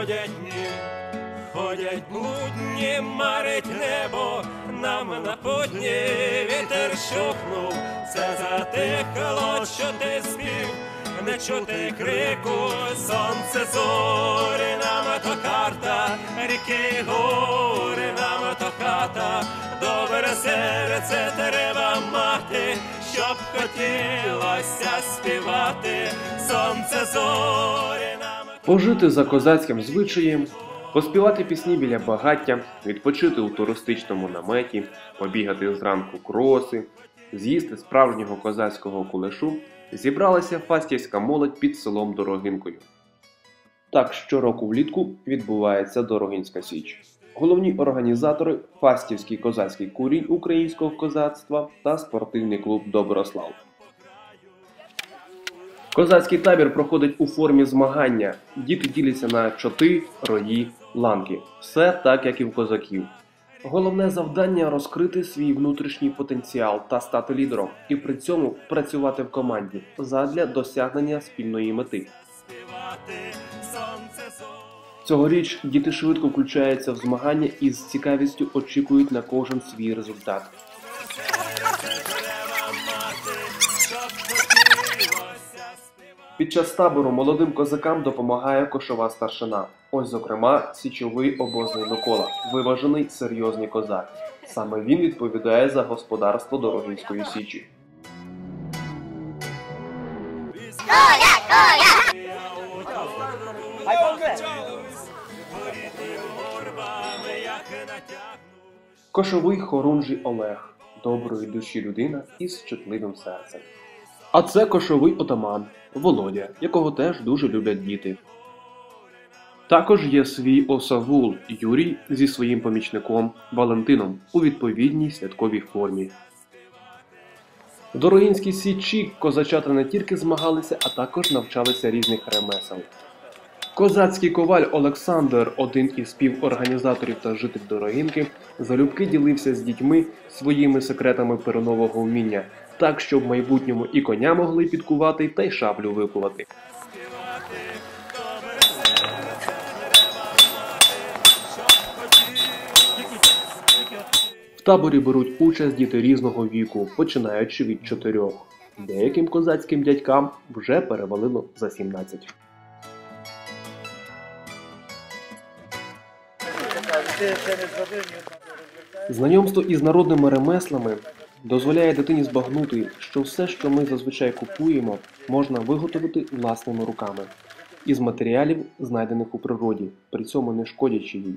ходять дні, ходять будні, марить небо, нам на подні вітер щухнув, це затихло, що ти спів, не чути крику, сонце зорі, нам то карта, ріки гори, нам то хата, добре серце треба мати, щоб хотілося співати, сонце зорі. Пожити за козацьким звичаєм, поспівати пісні біля багаття, відпочити у туристичному наметі, побігати зранку кроси, з'їсти справжнього козацького кулешу, зібралася фастівська молодь під селом Дорогинкою. Так щороку влітку відбувається Дорогинська Січ. Головні організатори Фастівський козацький курінь українського козацтва та спортивний клуб Доброслав. Козацький табір проходить у формі змагання. Діти діляться на чоти, рої, ланки. Все так, як і в козаків. Головне завдання розкрити свій внутрішній потенціал та стати лідером, і при цьому працювати в команді задля досягнення спільної мети. Цьогоріч діти швидко включаються в змагання і з цікавістю очікують на кожен свій результат. Під час табору молодим козакам допомагає кошова старшина. Ось, зокрема, січовий обозний Микола, виважений серйозний козак. Саме він відповідає за господарство Дорогинської січі. Кошовий хорунжий Олег, доброї душі людина із чутливим серцем. А це кошовий отаман Володя, якого теж дуже люблять діти. Також є свій осавул Юрій зі своїм помічником Валентином у відповідній святковій формі. В Дорогинській січі козачата не тільки змагалися, а також навчалися різних ремесел. Козацький коваль Олександр, один із співорганізаторів та житель Дорогинки, залюбки ділився з дітьми своїми секретами перонового вміння, так щоб в майбутньому і коня могли підкувати, та й шаблю викувати. В таборі беруть участь діти різного віку, починаючи від чотирьох. Деяким козацьким дядькам вже перевалило за 17. Знайомство із народними ремеслами дозволяє дитині збагнути, що все, що ми зазвичай купуємо, можна виготовити власними руками із матеріалів, знайдених у природі, при цьому не шкодячи їй.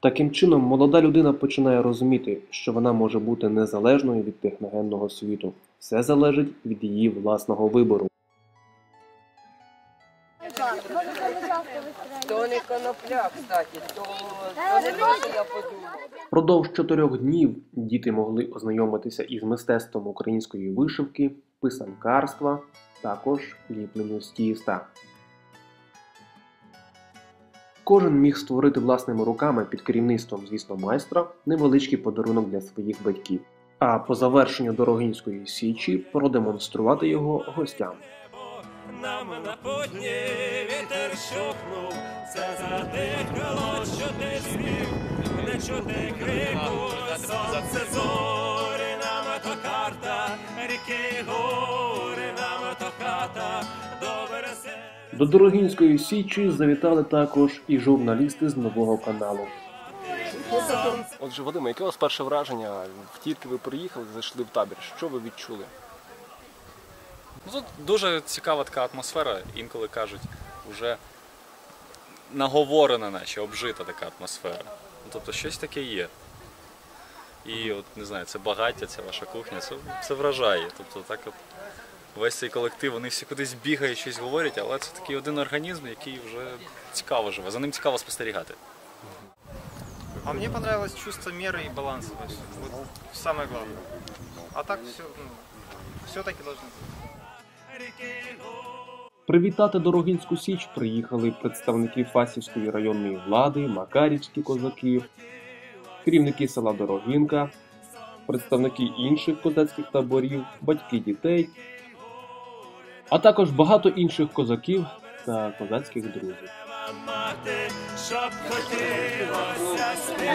Таким чином, молода людина починає розуміти, що вона може бути незалежною від техногенного світу. Все залежить від її власного вибору. То не конопля, кстати, то, то не те, що я подумав. Продовж чотирьох днів діти могли ознайомитися із мистецтвом української вишивки, писанкарства, також ліпленню з тіста. Кожен міг створити власними руками під керівництвом, звісно, майстра невеличкий подарунок для своїх батьків, а по завершенню Дорогинської січі продемонструвати його гостям. Нам на подні вітер щухнув, це затихло, що ти спів, не чути крику, сонце зорі, нам то карта, ріки гори, нам то хата, добре се. До Дорогинської січі завітали також і журналісти з нового каналу. Отже, Вадиме, яке у вас перше враження? Тільки ви приїхали, зайшли в табір. Що ви відчули? Ну, тут дуже цікава така атмосфера, інколи кажуть, вже наговорена, наче обжита така атмосфера. Ну, тобто щось таке є. І от не знаю, це багаття, це ваша кухня, це, це вражає. Тобто так от весь цей колектив, вони всі кудись бігають, щось говорять, але це такий один організм, який вже цікаво живе. За ним цікаво спостерігати. А мне понравилось чувство меры и баланса. То есть, вот самое. А так все, все таки должно быть. Привітати Дорогинську Січ приїхали представники Фасівської районної влади, Макарівські козаки, керівники села Дорогинка, представники інших козацьких таборів, батьки дітей, а також багато інших козаків та козацьких друзів.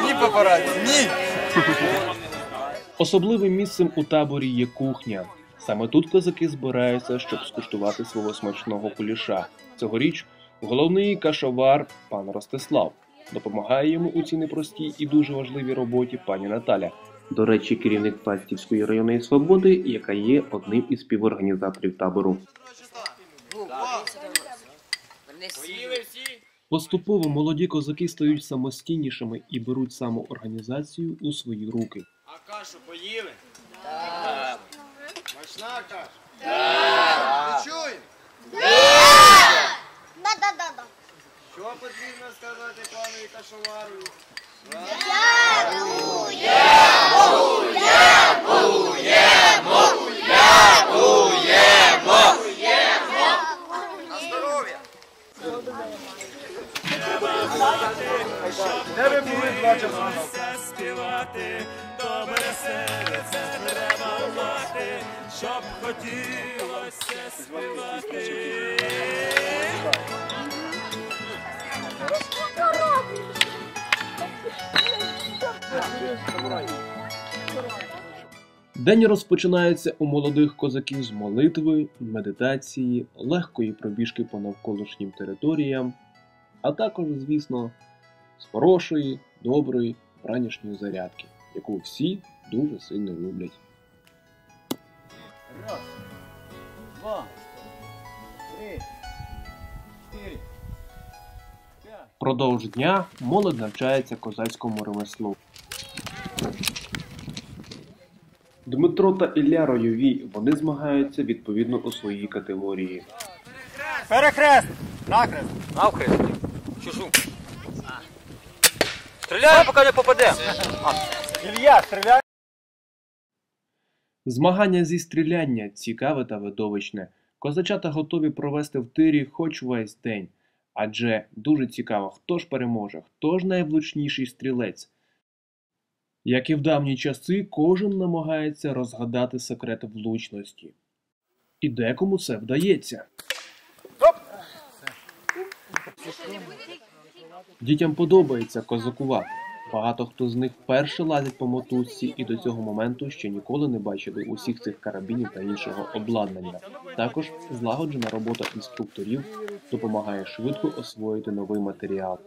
Ні, папараці, ні! Особливим місцем у таборі є кухня. Саме тут козаки збираються, щоб скуштувати свого смачного куліша. Цьогоріч головний кашовар пан Ростислав. Допомагає йому у цій непростій і дуже важливій роботі пані Наталя. До речі, керівник Фастівської районної свободи, яка є одним із співорганізаторів табору. Поступово молоді козаки стають самостійнішими і беруть самоорганізацію у свої руки. А кашу поїли? Так. Смачна каша? Так. Чуємо? Да-да-да-да. Що потрібно сказати панові кашовару? На здоров'я! Де ви були два часа? Хотілося співати, добре серце треба мати, щоб хотілося співати. День розпочинається у молодих козаків з молитви, медитації, легкої пробіжки по навколишнім територіям, а також, звісно, з хорошої, доброї ранішньої зарядки, яку всі дуже сильно люблять. Раз, два, три, чотири. Продовж дня молодь навчається козацькому ремеслу. Дмитро та Ілля ройові, вони змагаються відповідно у своїй категорії. Перехрест! Накрест! Навхрест. Чушу. Стріляй, поки не попаде. Ілля, стріляй! Змагання зі стріляння цікаве та видовищне. Козачата готові провести в тирі хоч весь день. Адже дуже цікаво, хто ж переможе, хто ж найвлучніший стрілець. Як і в давні часи, кожен намагається розгадати секрет влучності. І декому це вдається. Дітям подобається козакувати. Багато хто з них вперше лазять по мотузці і до цього моменту ще ніколи не бачили усіх цих карабінів та іншого обладнання. Також злагоджена робота інструкторів допомагає швидко освоїти новий матеріал.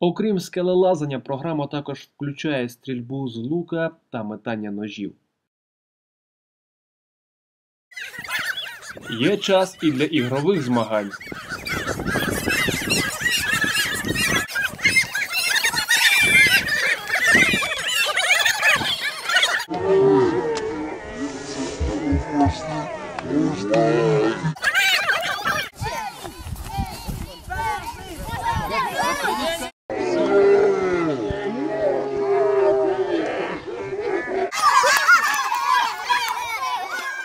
Окрім скелелазання, програма також включає стрільбу з лука та метання ножів. Є час і для ігрових змагань.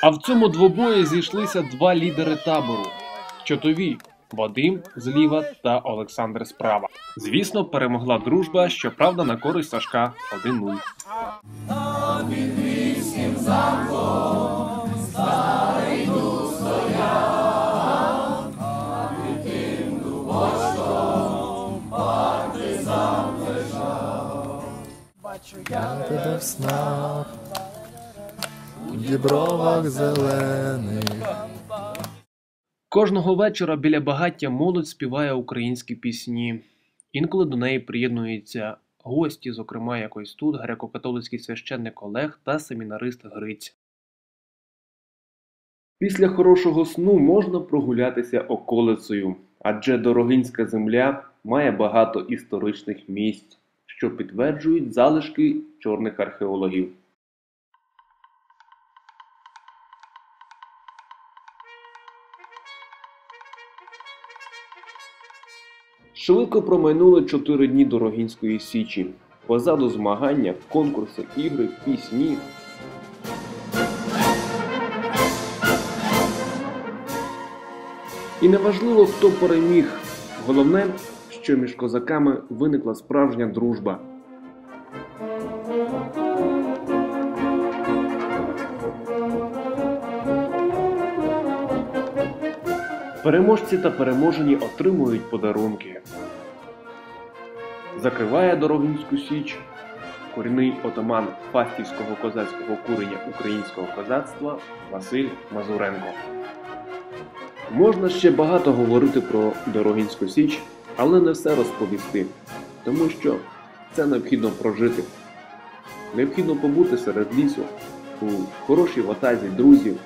А в цьому двобої зійшлися два лідери табору: чотові Вадим зліва та Олександр справа. Звісно, перемогла дружба, щоправда, на користь Сашка 1-0. тебе в снах, у дібровах зелених. Кожного вечора біля багаття молодь співає українські пісні. Інколи до неї приєднуються гості, зокрема, якось тут греко-католицький священник Олег та семінарист Гриць. Після хорошого сну можна прогулятися околицею, адже Дорогинська земля має багато історичних місць, що підтверджують залишки чорних археологів. Швидко промайнули чотири дні Дорогінської січі. Позаду змагання, конкурси, ігри, пісні. І неважливо, хто переміг. Головне, що між козаками виникла справжня дружба. Переможці та переможені отримують подарунки. Закриває Дорогинську Січ корінний отаман Фастівського козацького курення українського козацтва Василь Мазуренко. Можна ще багато говорити про Дорогинську Січ, але не все розповісти, тому що це необхідно прожити. Необхідно побути серед лісу у хорошій ватазі друзів,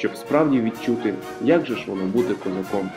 щоб справді відчути, як же ж воно бути козаком.